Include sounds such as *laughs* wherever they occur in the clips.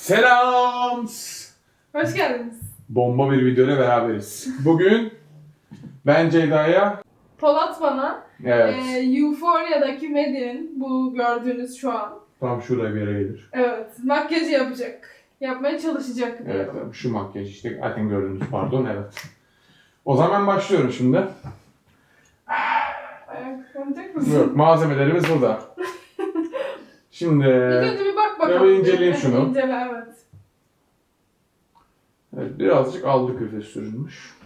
Selam. Hoş geldiniz. Bomba bir videoyla beraberiz. Bugün ben Ceyda'ya Polat bana evet e, Euphoria'daki Medin bu gördüğünüz şu an. tam şurada bir yere gelir. Evet makyajı yapacak. Yapmaya çalışacak Evet diyorum. şu makyaj işte zaten gördüğünüz pardon evet. O zaman başlıyorum şimdi. Ayak konacak mısın? Yok malzemelerimiz burada. *laughs* Şimdi İlk önce Ya bir inceleyeyim Evet, şunu. *laughs* İncele evet. evet, birazcık aldı küfe sürülmüş.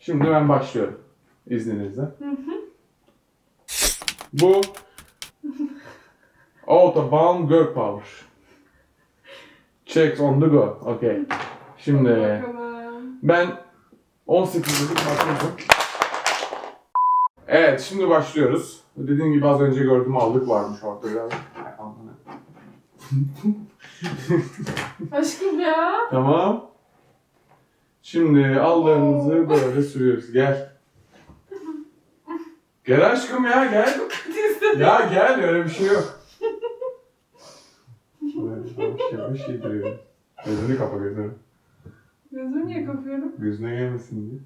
Şimdi ben başlıyorum. İzninizle. Bu Autobahn Girl Power. Checks on the go. Okay. Şimdi ben 18 dedik başlıyorum. Evet şimdi başlıyoruz. Dediğim gibi az önce gördüm aldık varmış orada biraz. Aşkım ya. Tamam. Şimdi aldığımızı böyle sürüyoruz. Gel. Gel aşkım ya gel. Ya gel öyle bir şey yok. Böyle yavaş yavaş yediriyorum. Gözünü kapa gözünü. Gözümü niye kapıyorum? Gözüne gelmesin diye.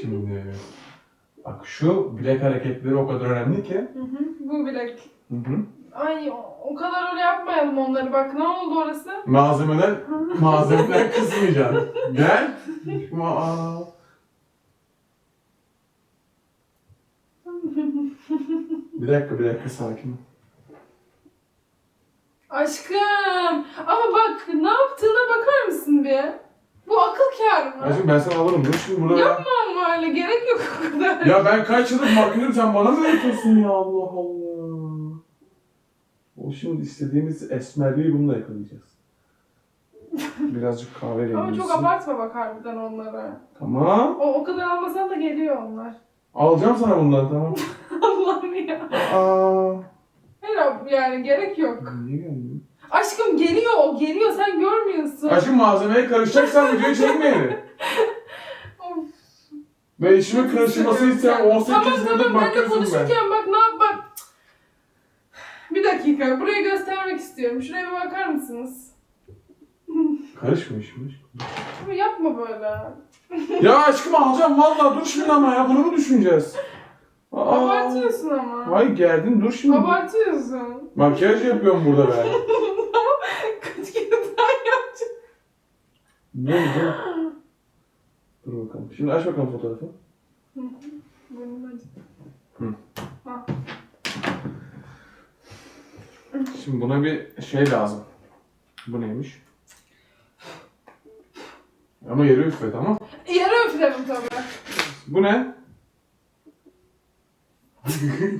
Şimdi bak şu bilek hareketleri o kadar önemli ki. Hı hı. Bu bilek. Hı hı. Ay o- o kadar öyle yapmayalım onları. Bak ne oldu orası? Malzemeden malzemeden kısmayacaksın. Gel. Aa. Bir dakika bir dakika sakin ol. Aşkım. Ama bak ne yaptığına bakar mısın bir? Bu akıl kârı mı? Aşkım ben sana alırım. Dur şimdi burada ya. Yapma ama öyle gerek yok o kadar. Ya ben kaç yıllık makyajım sen bana mı öğretiyorsun ya Allah Allah. O şimdi istediğimiz esmerliği bununla yakalayacağız. *laughs* Birazcık kahve Ama rengi. çok abartma bak harbiden onlara. Tamam. O, o kadar almasan da geliyor onlar. Alacağım sana bundan tamam. *laughs* Allah'ım ya. Aa. Abi, yani gerek yok. Niye geldin? Aşkım geliyor o geliyor sen görmüyorsun. Aşkım malzemeye karışacaksan videoyu çekmeyelim. *laughs* Of. Ve işime karışması isteyen 18 Tamam yıllık tamam ben de makyajım ben. konuşurken bak ne yap bak. Bir dakika burayı göstermek istiyorum. Şuraya bir bakar mısınız? Karışmışmış. Ama yapma böyle. ya aşkım alacağım vallahi dur şimdi ama ya bunu mu düşüneceğiz? Aa. Abartıyorsun ama. Vay geldin dur şimdi. Abartıyorsun. Makyaj yapıyorum burada ben. *laughs* Kaç kere daha yapacağım. Ne oldu? Dur bakalım. Şimdi aç bakalım fotoğrafı. Burnum acıdı. Hı. Ha. Şimdi buna bir şey lazım. Bu neymiş? Ama yeri üflet ama. Yarı üflerim tabii. Bu ne? *laughs*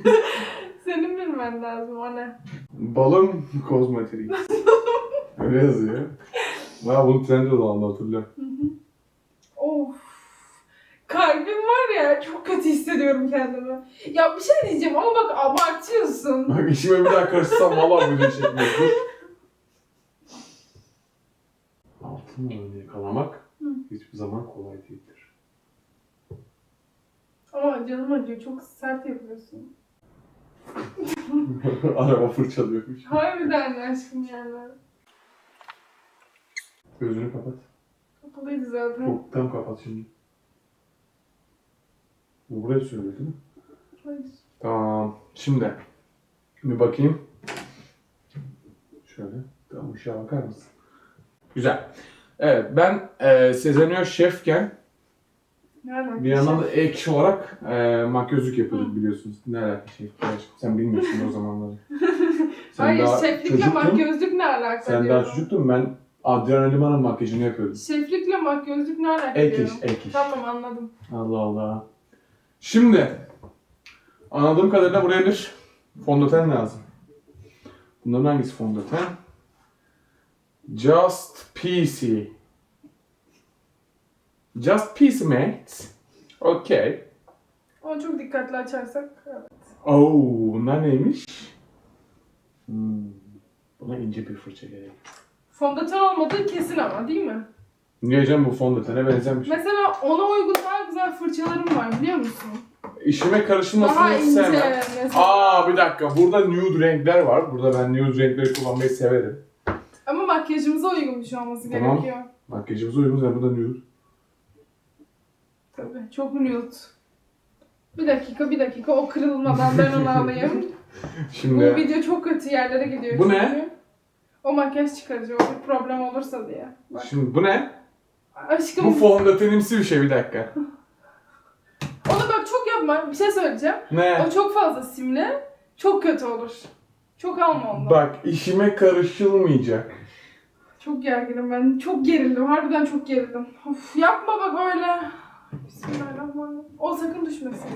Senin bilmen lazım o ne? Balon kozmetik. Öyle yazıyor. Ha bunu Trendyol'da hatırlıyorum. Of. Var ya çok kötü hissediyorum kendimi. Ya bir şey diyeceğim ama bak abartıyorsun. Bak işime bir daha karışsam valla çekmez. Dur. Altın yakalamak Hı. hiçbir zaman kolay değildir. Ama canım acıyor çok sert yapıyorsun. *laughs* Araba fırçalıyormuş. Harbiden aşkım yani. Gözünü kapat. Kapalıydı zaten. Çok tam kapat şimdi. Bu buraya mi? Hayır. Tamam. Şimdi bir bakayım. Şöyle. Tamam ışığa bakar mısın? Güzel. Evet ben e, Sezenio şefken Nereden? bir yandan da ek iş olarak e, makyözlük yapıyorduk biliyorsunuz. Ne alaka şef? Sen bilmiyorsun o zamanları. *laughs* Sen Hayır daha şeflikle çocuktun. makyözlük ne alaka Sen diyorum. daha çocuktun ben Adriana Lima'nın makyajını yapıyordum. Şeflikle makyözlük ne alaka Ek diyorum. iş, ek iş. Tamam anladım. Allah Allah. Şimdi anladığım kadarıyla buraya bir fondöten lazım. Bunların hangisi fondöten? Just PC. Just PC mate. Okay. Ama çok dikkatli açarsak evet. Oh, bunlar neymiş? Hmm. Buna ince bir fırça gerek. Fondöten olmadığı kesin ama değil mi? Niye canım bu fondötene benzemiş. Mesela ona uygun daha güzel fırçalarım var biliyor musun? İşime karışılmasını Daha hiç ince sevmem. mesela. Aa bir dakika. Burada nude renkler var. Burada ben nude renkleri kullanmayı severim. makyajımıza uygun bir şey olması Tamam. gerekiyor. Makyajımıza uyumuz ya burada nude. Tabii. Çok nude. Bir dakika bir dakika o kırılmadan ben onu alayım. *laughs* Bu Şimdi video çok kötü yerlere gidiyor Bu çünkü. ne? O makyaj çıkarıcı o bir problem olursa diye. Bak. şimdi bu ne? Aşkım Bu fondötenimsi bir şey bir dakika. onu bak çok yapma. Bir şey söyleyeceğim. Ne? O çok fazla simli. Çok kötü olur. Çok alma ondan. Bak işime karışılmayacak. Çok gerginim ben. Çok gerildim. Harbiden çok gerildim. Of yapma bak öyle. Bismillahirrahmanirrahim. O sakın düşmesin.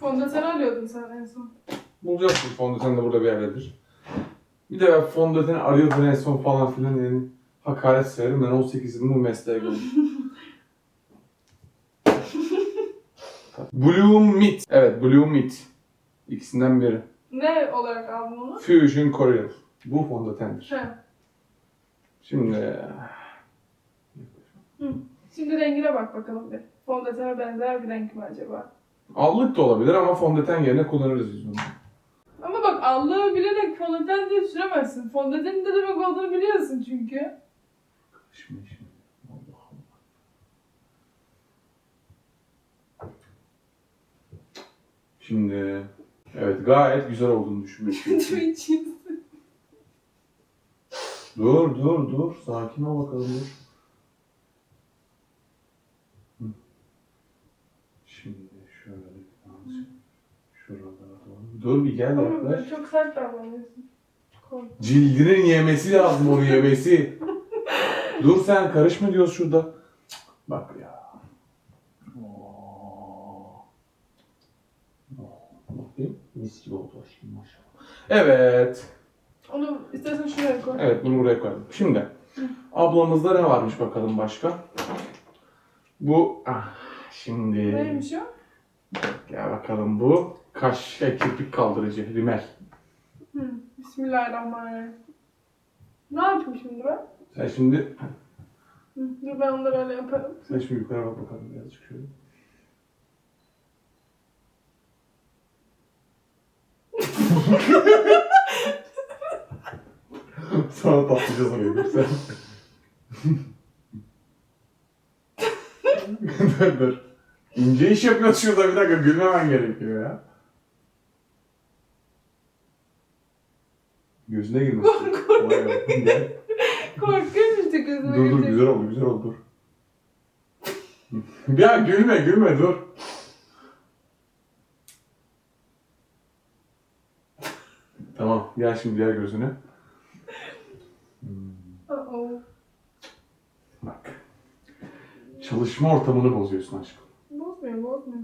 Fondöten alıyordun sen en son. Bulacaksın fondöten de burada bir yerdedir. Bir de ben fondöteni arıyordum en son falan filan yani hakaret severim. Ben 18 yılım bu mesleğe geldim. *laughs* Bloom Meat. Evet Bloom Meat. İkisinden biri. Ne olarak aldın onu? Fusion Korean. Bu fondötendir. He. Şimdi Şimdi rengine bak bakalım bir. Fondötene benzer bir renk mi acaba? allık da olabilir ama fondöten yerine kullanırız biz bunu. Ama bak allığı bilerek fondöten diye süremezsin. Fondötenin de demek olduğunu biliyorsun çünkü. Şimdi şimdi. Allah Allah. Şimdi evet gayet güzel olduğunu Twitch'in. *laughs* Dur dur dur. Sakin ol bakalım dur. Şimdi şöyle birazcık şuralara doğru. Dur bir gel Ama yaklaş. çok sert davranıyorsun. Kork. Cildinin yemesi lazım onu yemesi. Dur sen karışma diyoruz şurada. Cık, Bak ya. Oo. Bakayım. Mis gibi oldu maşallah. Evet. Onu istersen şuraya koy. Evet bunu buraya koyalım. Şimdi ablamızda ne varmış bakalım başka? Bu ah, şimdi Neymiş o? gel bakalım bu kaş ve kirpik kaldırıcı rimel. Hı. Bismillahirrahmanirrahim. Ne yapayım şimdi ben? Sen şimdi. Dur ben onları öyle yaparım. sen şimdi yukarı bak bakalım birazcık şöyle. *laughs* Sana patlayacağız oraya dur sen. dur dur. İnce iş yapıyoruz şurada bir dakika gülmemen gerekiyor ya. Gözüne girmesin. Gel. Korkuyorum işte gözüme Dur dur girecek. güzel oldu güzel oldu dur. *laughs* ya gülme gülme dur. tamam gel şimdi diğer gözüne. Uh-oh. bak. Çalışma ortamını bozuyorsun aşkım. Bozmuyor bozmuyor.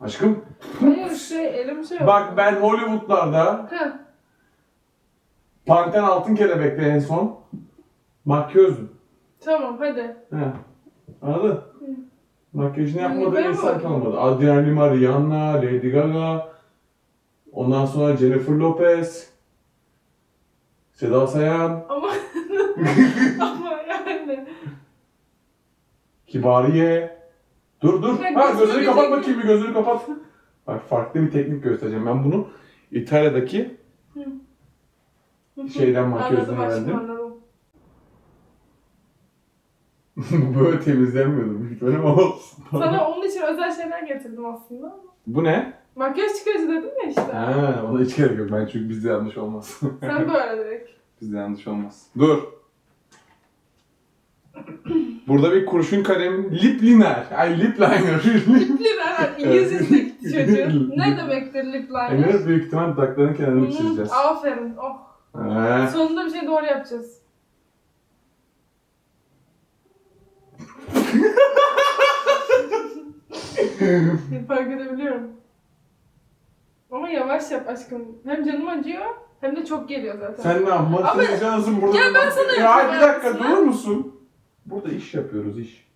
Aşkım Hayır şey elim şey bak ben Hollywood'larda Heh. Panten Altın Kelebek'te en son makyözdüm. Tamam hadi. He. Anladın? Makyajını yapmadığı mı insan bakayım? kalmadı. Adriana Lima, Rihanna, Lady Gaga, ondan sonra Jennifer Lopez, Seda Sayan, Ama *laughs* ama yani. Kibariye. Dur dur. Ben Ha gözünü kapat tek- bakayım bir gözünü kapat. Bak farklı bir teknik göstereceğim. Ben bunu İtalya'daki Şeyden makyözden Anladım aşkım, öğrendim. anladım. *laughs* bu böyle temizlenmiyordu büyük ihtimalle ama olsun. Sana onun için özel şeyler getirdim aslında. Bu ne? Makyaj çıkarıcı dedim ya işte. Ha, ona hiç gerek yok. Ben çünkü bizde yanlış olmaz. Sen böyle direkt. *laughs* Bizde yanlış olmaz. Dur. Burada bir kurşun kalem lip liner. Ay lip liner. *laughs* Lip liner. İngilizcesi de gitti çocuğun. Ne demektir lip liner? Emir büyük ihtimal dudakların kenarını çizeceğiz. Aferin. Oh. Ha. Sonunda bir şey doğru yapacağız. Fark edebiliyorum. Ama yavaş yap aşkım. Hem canım acıyor hem de çok geliyor zaten. Sen ne yapmak Ama- istiyorsun burada? Ya ben sana Ya yapıyorum bir dakika aslında. durur musun? Burada iş yapıyoruz iş.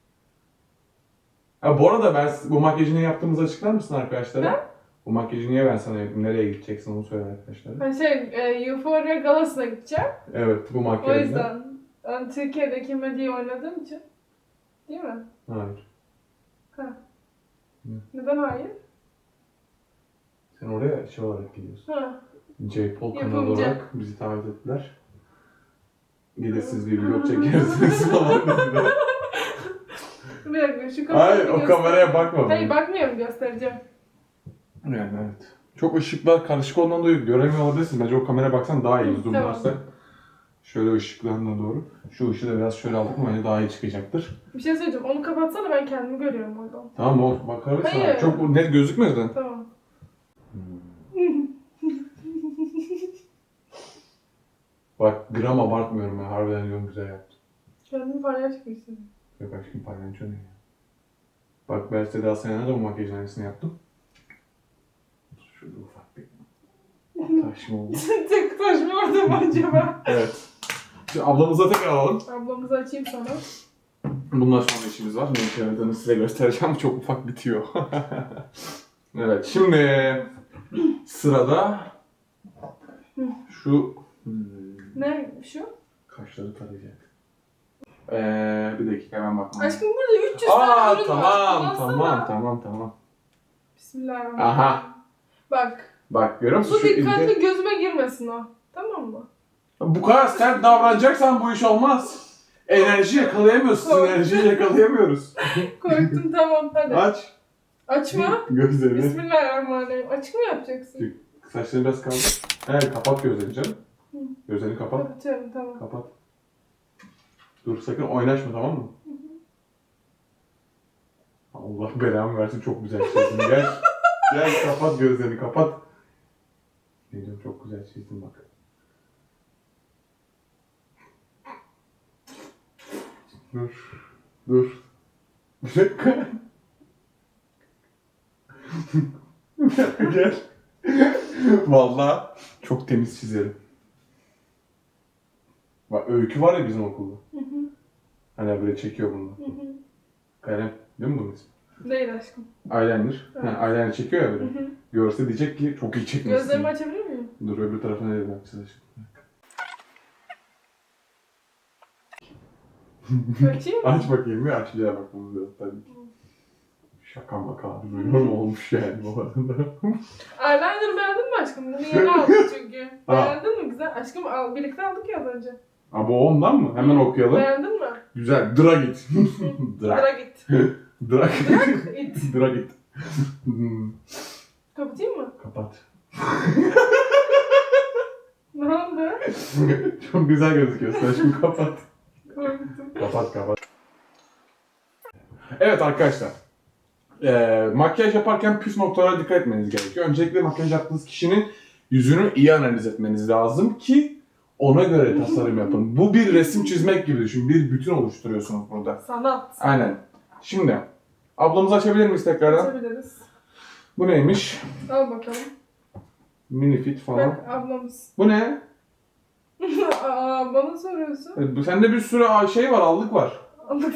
Ha bu arada ben bu makyajı niye yaptığımızı açıklar mısın arkadaşlara? Bu makyajı niye ben sana yapayım? Nereye gideceksin onu söyle arkadaşlara. Ben şey, e, Euphoria galasına gideceğim. Evet bu O makyajla. yüzden. Ben Türkiye'deki medyayı oynadığım için. Değil mi? Hayır. Neden hayır? Sen oraya şey olarak gidiyorsun. Ha. J-Pol kanalı Yapımcı. olarak bizi davet ettiler. Gelirsiniz bir vlog çekersiniz *laughs* falan. Bir dakika şu kamerayı Hayır o kameraya bakma. Hayır bakmıyorum göstereceğim. Yani evet. Çok ışıklar karışık olduğundan dolayı göremiyor olabilirsin. Bence o kameraya baksan daha iyi. Hı, Zoomlarsa. Şöyle ışıklarına doğru. Şu ışığı da biraz şöyle aldık mı bence daha iyi çıkacaktır. Bir şey söyleyeceğim. Onu kapatsana ben kendimi görüyorum oradan. Tamam o bakarız sana. Hayır. Çok net gözükmez de. Tamam. *laughs* Bak gram abartmıyorum ya. Harbiden diyorum güzel yaptın. Kendimi palyaço gibi. Yok aşkım palyaço ne ya? Bak ben Seda Sayan'a da bu makyajın aynısını yaptım. Şurada ufak bir *laughs* taş mı oldu? Tek taş mı orada mı acaba? *laughs* evet. Şimdi ablamıza tekrar alalım. Ablamızı açayım sana. Bundan sonra işimiz var. Ne yaradığını size göstereceğim. Çok ufak bitiyor. *laughs* evet şimdi sırada şu hmm, Ne şu? kaşları tarayacak. Ee, bir dakika hemen bakmam. Aşkım burada 300 tane Aa ürün var. tamam Kullansana. tamam tamam tamam. Bismillahirrahmanirrahim. Aha. Bak. Bak görüyor musun? Bu Şu dikkatli ince- gözüme girmesin o. Tamam mı? Bu kadar sert davranacaksan bu iş olmaz. Enerji yakalayamıyorsun. Enerjiyi yakalayamıyoruz. Korktum tamam hadi. Aç. Açma. Gözlerini. Bismillahirrahmanirrahim. Açık mı yapacaksın? Saçlarını biraz kaldır. Evet kapat gözlerini canım. Gözlerini kapat. Kapatıyorum tamam. Kapat. Dur sakın oynaşma tamam mı? Allah belamı versin çok güzel çizdin. Gel. *laughs* Gel kapat gözlerini kapat. Ne diyorum çok güzel çizdin bak. Dur. Dur. Bir dakika. Bir dakika gel. Vallahi çok temiz çizerim. Bak öykü var ya bizim okulda. Hı hı, Hani böyle çekiyor bunu. hı hı. Kalem. Değil mi bunun ismi? Değil aşkım. Eyeliner. Evet. Eyeliner çekiyor ya böyle. hı. Görse diyecek ki çok iyi çekmişsin. Gözlerimi açabilir miyim? Dur öbür tarafına dedim yapacağız aşkım. Açayım mı? Aç bakayım bir aç bir daha bakmamız lazım tabii ki. Şaka maka mi olmuş yani bu arada? Eyeliner beğendin mi aşkım? Bunu yeni aldım *laughs* çünkü. Beğendin mi güzel? Aşkım al, birlikte aldık ya az önce. Abi o ondan mı? Hemen okuyalım. Beğendin mi? Güzel. Dragit. Drag. Dragit. Drag. It. *laughs* Dragit. Hmm, *laughs* Kapatayım mı? Kapat. Ne oldu? Çok güzel gözüküyorsun. Şimdi kapat. Kapat kapat. Evet arkadaşlar. Ee, makyaj yaparken püf noktalara dikkat etmeniz gerekiyor. Öncelikle makyaj yaptığınız kişinin yüzünü iyi analiz etmeniz lazım ki ona göre tasarım yapın. Bu bir resim çizmek gibi düşün. Bir bütün oluşturuyorsunuz burada. Sanat. Aynen. Şimdi ablamızı açabilir miyiz tekrardan? Açabiliriz. Bu neymiş? Al bakalım. Mini fit falan. Bak ablamız. Bu ne? *laughs* Aa bana soruyorsun. E, bu- Sende bir sürü a- şey var, allık var.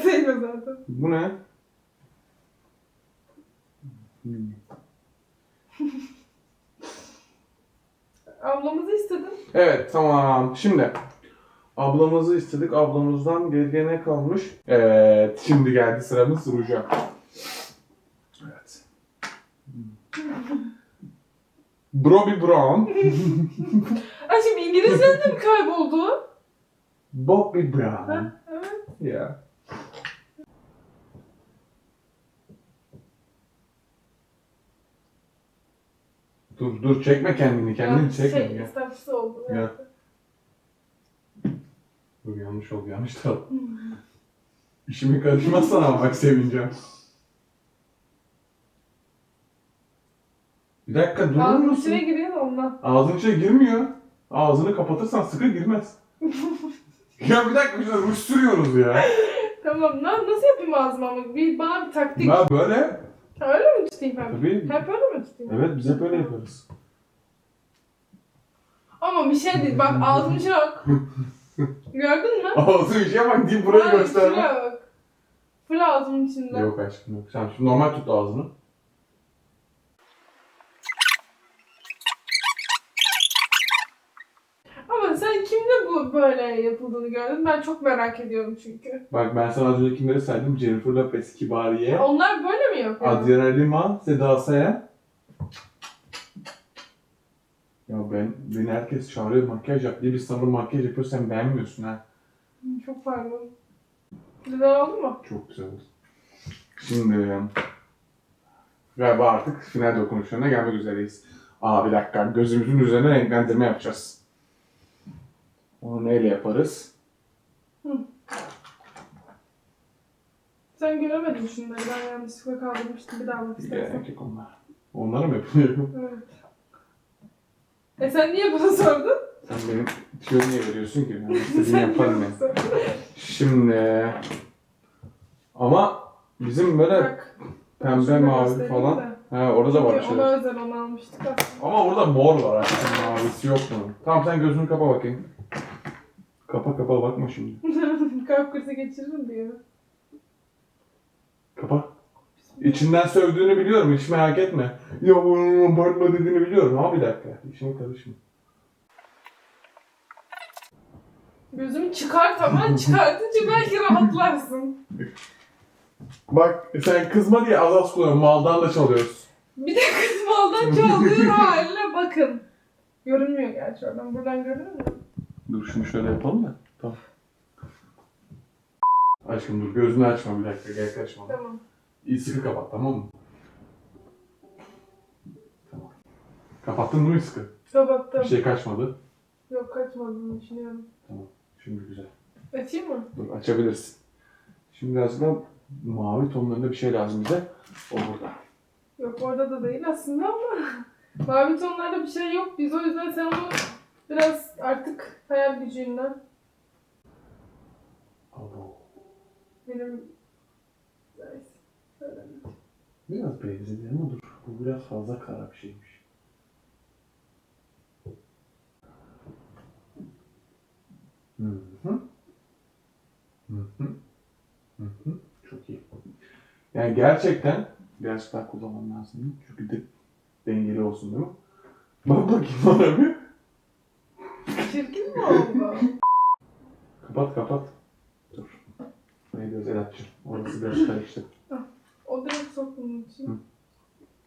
Değil mi zaten? Bu ne? Hmm. *laughs* Ablamızı istedim. Evet tamam. Şimdi ablamızı istedik. Ablamızdan geriye ne kalmış? Evet şimdi geldi sıramız ruja. Evet. *laughs* Bobby Brown. Ay şimdi İngilizcen de mi kayboldu? Bobby Brown. Ha, evet. Yeah. Dur dur çekme kendini kendini Ya, çekme. Şey, istafsız oldu. Evet. Dur yanlış oldu yanlış da. İşimi karışmazsan ama bak sevineceğim. Bir dakika durur musun? içine giriyor da ondan. Ağzın içine girmiyor. Ağzını kapatırsan sıkı girmez. *laughs* ya bir dakika şurada ruj sürüyoruz ya. Tamam na- nasıl yapayım ağzımı ama bir, bana bir taktik. Ben böyle. Ha, öyle mi tutayım hep? Tabii. Hep öyle mi tutayım? Evet biz hep öyle yaparız. Ama bir şey değil bak ağzım *laughs* bak. Gördün mü? Ağzın içine bak deyip burayı Hayır, gösterme. şuraya bak. Full ağzımın içinde. Yok aşkım yok. Sen şimdi normal tut ağzını. Ama sen kimde bu böyle yapıldığını gördün? Ben çok merak ediyorum çünkü. Bak ben sana az önce kimleri saydım? Jennifer Lopez, Kibariye, Onlar böyle mi yapıyor? Adriana Lima, Seda Sayan. Ya ben, beni herkes çağırıyor makyaj yap diye bir sabır makyaj yapıyor sen beğenmiyorsun ha. Çok pardon. Güzel oldu mu? Çok güzel oldu. Şimdi galiba artık final dokunuşlarına gelmek üzereyiz. Aa bir dakika gözümüzün üzerine renklendirme yapacağız. Onu neyle yaparız? Sen göremedin şunları. Ben yanlışlıkla kaldırmıştım. Bir daha bak istersen. Gerek yok onlar. Onları mı yapıyorum? Evet. E sen niye bunu sordun? Sen benim tüyo niye veriyorsun ki? Ben *laughs* istediğimi yaparım. Sordun. Şimdi ama bizim böyle Bak. pembe mavi falan. de. Ha orada da var Çünkü şeyler. Ona özel onu almıştık aslında. Ama orada mor var aslında mavisi yok mu? Tamam sen gözünü kapa bakayım. Kapa kapa bakma şimdi. *laughs* Kalp krizi geçiririm diyor. Kapa. İçinden sövdüğünü biliyorum hiç merak etme. Ya abartma dediğini biliyorum ama bir dakika. İşime karışma. Gözümü çıkart ama *laughs* çıkartınca belki rahatlarsın. Bak sen kızma diye az az kullanıyorum. Maldan da çalıyoruz. Bir de kız maldan çaldığı *laughs* haline bakın. Görünmüyor gerçi oradan. Buradan görünür mü? Dur şunu şöyle yapalım da. Tamam. Aşkım dur gözünü açma bir dakika gel kaçma. Tamam. İyi sıkı kapat tamam mı? Tamam. Kapattın değil mi sıkı? Kapattım. Bir şey kaçmadı. Yok kaçmadığını düşünüyorum. Şimdi güzel. Açayım mı? Dur açabilirsin. Şimdi biraz da mavi tonlarında bir şey lazım bize. O burada. Yok orada da değil aslında ama *laughs* mavi tonlarda bir şey yok. Biz o yüzden sen onu biraz artık hayal gücünden Abo. benim Neyse. Biraz benzedi ama dur. Bu biraz fazla kara bir şeymiş. Hı hı. Hı hı. Hı hı. Çok iyi. Yani gerçekten daha kullanmam lazım. Çünkü de dengeli olsun değil mi? Bak bakayım bana bir. Çirkin mi oldu? Kapat kapat. Dur. Ne diyoruz Elat'cığım? Orası biraz karıştı. O direkt sok bunun için.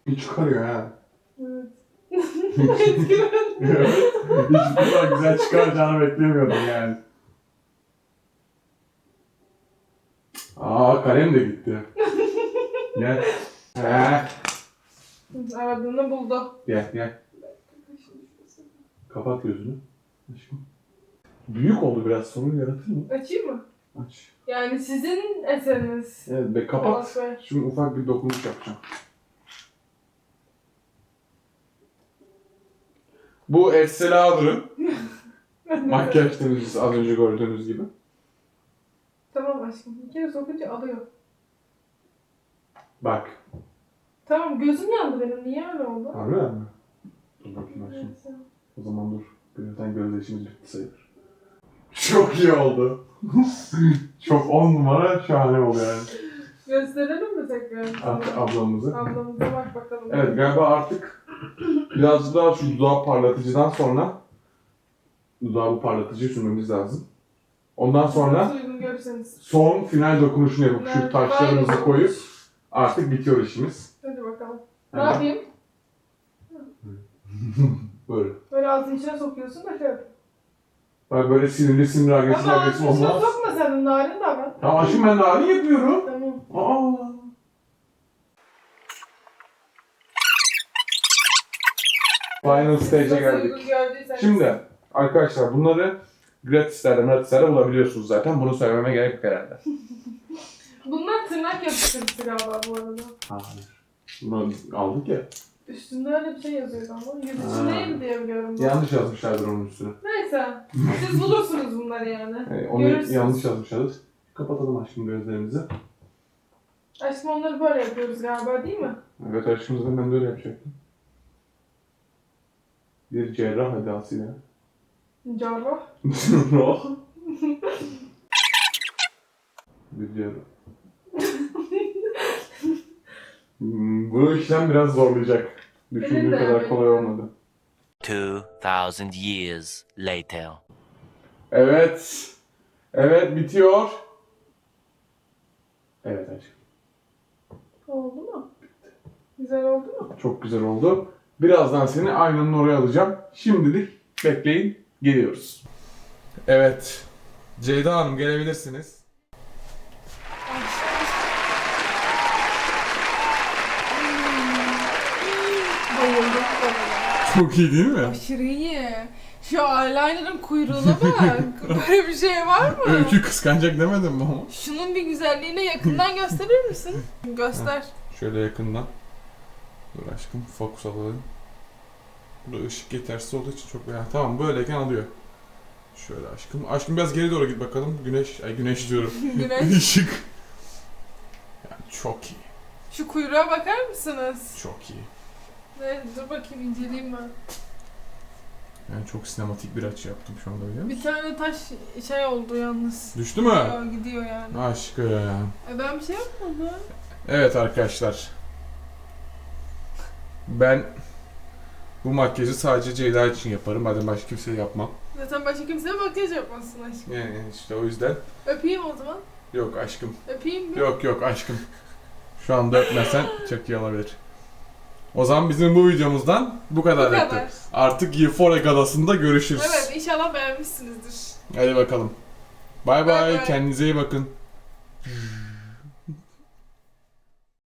Bir çıkarıyor ha. Evet. *laughs* Etkilendim. Evet. Hiç bu kadar güzel çıkaracağını beklemiyordum yani. Aa kalem de gitti. Gel. He. Aradığını buldu. Gel gel. Kapat gözünü. Büyük oldu biraz sorun yaratır mı? Açayım mı? Aç. Yani sizin eseriniz. Evet be kapat. Polat Bey. Şimdi ufak bir dokunuş yapacağım. Bu Estee Lauder'ın *laughs* makyaj temizleyicisi az önce gördüğünüz gibi. Tamam aşkım. Bir kere sokunca alıyor. Bak. Tamam gözüm yandı benim. Niye öyle oldu? Harbi mi? Dur bakayım aşkım. Neyse. O zaman dur. Birazdan gözyaşımız bitti sayılır. Çok iyi oldu. *laughs* Çok on numara şahane oldu yani. Gösterelim mi tekrar? Ab- ablamızı. Ablamıza bak bakalım. Evet galiba artık biraz daha şu dudağı parlatıcıdan sonra dudağı bu parlatıcıyı sürmemiz lazım. Ondan sonra Nasıl uygun görürseniz. son final dokunuşunu yapıp şu taşlarımızı koyup artık bitiyor işimiz. Hadi bakalım. Ne Evet. yapayım? *laughs* Böyle. Böyle ağzın içine sokuyorsun da yap. Bak böyle sinirli sinirli agresif Ama agresif ağzın içine olmaz. sokma sen. Narin davran. Tamam aşkım ben narin yapıyorum. Tamam. Aa. Final stage'e Nasıl geldik. uygun. Şimdi arkadaşlar bunları gratislerde gratislerde bulabiliyorsunuz zaten. Bunu söylememe gerek yok herhalde. *laughs* Bunlar tırnak yapıştırıcısı galiba bu arada. Hayır. Bunu aldık ya. Üstünde öyle bir şey yazıyordu ama. Yüz içindeyim diye biliyorum. ben. Yanlış yazmışlardır onun üstüne. Neyse. *laughs* Siz bulursunuz bunları yani. Yani onu Görürsünüz. yanlış yazmışlardır. Kapatalım aşkım gözlerimizi. Aşkım onları böyle yapıyoruz galiba değil mi? Evet aşkım zaten ben de öyle yapacaktım. Bir cerrah edasıyla. Cerrah. Cerrah. *laughs* Bir cerrah. Hmm, Bu işlem biraz zorlayacak. De kadar kolay olmadı. 2,000 years later. Evet. Evet bitiyor. Evet aşkım. Oldu mu? Güzel oldu mu? Çok güzel oldu. Birazdan seni aynanın oraya alacağım. Şimdilik bekleyin. Geliyoruz. Evet. Ceyda Hanım gelebilirsiniz. Çok iyi değil mi? Aşırı iyi. Şu eyeliner'ın kuyruğuna bak. *laughs* Böyle bir şey var mı? Öykü kıskanacak demedim mi ama? Şunun bir güzelliğini yakından gösterir misin? Göster. Şöyle yakından. Dur aşkım fokus alalım. Burada ışık yetersiz olduğu için çok ya tamam böyleyken alıyor. Şöyle aşkım. Aşkım biraz geri doğru git bakalım. Güneş, ay güneş diyorum. *laughs* Güneş. *laughs* Işık. Yani çok iyi. Şu kuyruğa bakar mısınız? Çok iyi. Ne, dur bakayım inceleyeyim ben. Yani çok sinematik bir açı yaptım şu anda biliyor musun? Bir tane taş şey oldu yalnız. Düştü mü? Gidiyor, gidiyor yani. Aşkım. E ben bir şey yapmadım. Evet arkadaşlar. Ben bu makyajı sadece Ceyda için yaparım. Madem başka kimseye yapmam. Zaten başka kimseye makyaj yapmasın aşkım. Yani işte o yüzden. Öpeyim o zaman. Yok aşkım. Öpeyim mi? Yok yok aşkım. Şu anda öpmesen çok iyi olabilir. O zaman bizim bu videomuzdan bu Bu kadar. kadar. Artık Euphoria galasında görüşürüz. Evet inşallah beğenmişsinizdir. Hadi bakalım. Bay. bay. Kendinize iyi bakın.